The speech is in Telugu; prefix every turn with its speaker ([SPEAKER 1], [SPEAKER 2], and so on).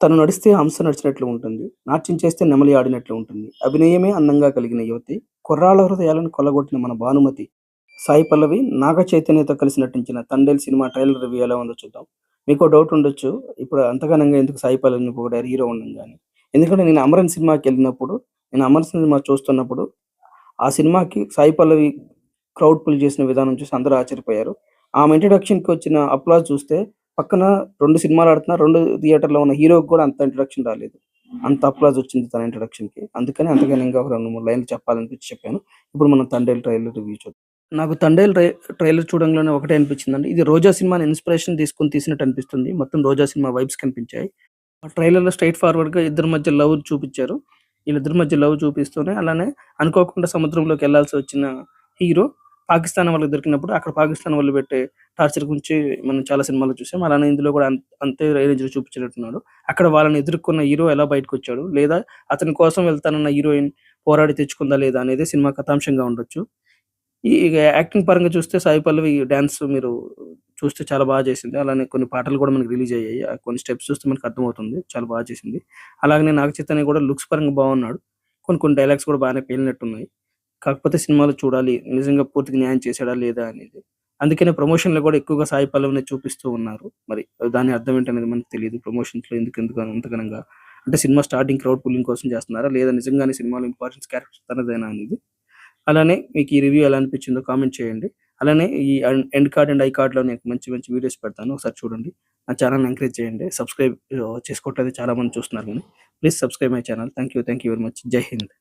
[SPEAKER 1] తను నడిస్తే హంస నడిచినట్లు ఉంటుంది. నాట్యం చేస్తే నెమలి ఆడినట్లు ఉంటుంది. అభినయమే అందంగా కలిగిన యువతి. కుర్రాళ్ళ హృదయాలను కొలగొట్టిన మన భానుమతి. సాయి పల్లవి, నాగ చైతన్యతో కలిసి నటించిన 'తండేల్' సినిమా ట్రైలర్ రివ్యూ ఎలా ఉందో చూద్దాం. మీకు డౌట్ ఉండొచ్చు. ఇప్పుడు అంతగానంగా ఎందుకు సాయి పల్లవిని పొగిడారు హీరో ఉండంగానే. ఎందుకంటే నేను 'అమరన్' సినిమాకెళ్ళినప్పుడు, నేను 'అమరన్' సినిమా చూస్తున్నప్పుడు, ఆ సినిమాకి సాయి పల్లవి క్రౌడ్ పుల్ చేసిన విధానం చూసి అందరూ ఆశ్చర్యపోయారు. ఆమె ఇంట్రడక్షన్‌కి వచ్చిన అప్లాజ్ చూస్తే పక్కన రెండు సినిమాలు ఆడుతున్నా రెండు థియేటర్‌లో ఉన్న హీరోకి కూడా అంత ఇంట్రడక్షన్ రాలేదు. అంత అప్లాజ్ వచ్చింది తన ఇంట్రడక్షన్‌కి. అందుకని అందుకని ఇంకా ఒక 2, 3 లైన్లు చెప్పాలనిపించి చెప్పాను. ఇప్పుడు మనం 'తండేల్' ట్రైలర్ రివ్యూ చూద్దాం. నాకు 'తండేల్' ట్రై ట్రైలర్ చూడంలోనే ఒకటే అనిపించిందండి. ఇది 'రోజా' సినిమాని ఇన్స్పిరేషన్ తీసుకొని తీసినట్టు అనిపిస్తుంది. మొత్తం 'రోజా' సినిమా వైబ్స్ కనిపించాయి. ఆ ట్రైలర్‌లో ఫార్వర్డ్ ఫార్వర్డ్‌గా ఇద్దరి మధ్య లవ్ చూపిచ్చారు. వీళ్ళిద్దరి మధ్య లవ్ చూపిస్తూనే అలానే అనుకోకుండా సముద్రంలోకి వెళ్ళాల్సి వచ్చిన హీరో పాకిస్తాన్ వాళ్ళకి దొరికినప్పుడు అక్కడ పాకిస్తాన్ వాళ్ళు పెట్టే టార్చర్ గురించి మనం చాలా సినిమాలు చూసాం. అలానే ఇందులో కూడా అంతే రేంజ్‌లో చూపించినట్టున్నాడు. అక్కడ వాళ్ళని ఎదుర్కొన్న హీరో ఎలా బయటకు వచ్చాడు లేదా అతని కోసం వెళ్తానన్న హీరోయిన్ పోరాడి తెచ్చుకుందా లేదా అనేది సినిమా కథాంశంగా ఉండొచ్చు. ఈ యాక్టింగ్ పరంగా చూస్తే సాయి పల్లవి డాన్స్ మీరు చూస్తే చాలా బాగా చేసింది. అలానే కొన్ని పాటలు కూడా మనకి రిలీజ్ అయ్యాయి. ఆ కొన్ని స్టెప్స్ చూస్తే మనకు అర్థమవుతుంది. చాలా బాగా చేసింది. అలాగే నాగ చైతన్య కూడా లుక్స్ పరంగా బాగున్నాడు. కొన్ని కొన్ని డైలాగ్స్ కూడా బాగానే పేలినట్టున్నాయి. కాకపోతే సినిమాలు చూడాలి. నిజంగా పూర్తిగా న్యాయం చేశాడా లేదా అనేది. అందుకనే ప్రమోషన్‌లో కూడా ఎక్కువగా సాయి పల్లవిని చూపిస్తూ ఉన్నారు. మరి దాని అర్థం ఏంటనేది మనకు తెలియదు ప్రమోషన్స్‌లో ఎందుకు ఎందుకు అంతగనంగా అంటే సినిమా స్టార్టింగ్ క్రౌడ్ పుల్లింగ్ కోసం చేస్తున్నారా? లేదా నిజంగానే సినిమాలో ఇంపార్టెన్స్ క్యారెక్టర్ తనదేనా అనేది. అలానే మీకు ఈ రివ్యూ ఎలా అనిపించిందో కామెంట్ చేయండి. అలానే ఈ ఎండ్ కార్డ్ అండ్ ఐ కార్డ్‌లో నేను మంచి మంచి వీడియోస్ పెడతాను. ఒకసారి చూడండి. నా ఛానెల్‌ని ఎంకరేజ్ చేయండి. సబ్స్క్రైబ్ ఆహ్, చేసుకోవట్లేదు చాలా మంది చూస్తున్నారు కానీ please subscribe my channel. Thank you. Thank you very much. Jai Hind.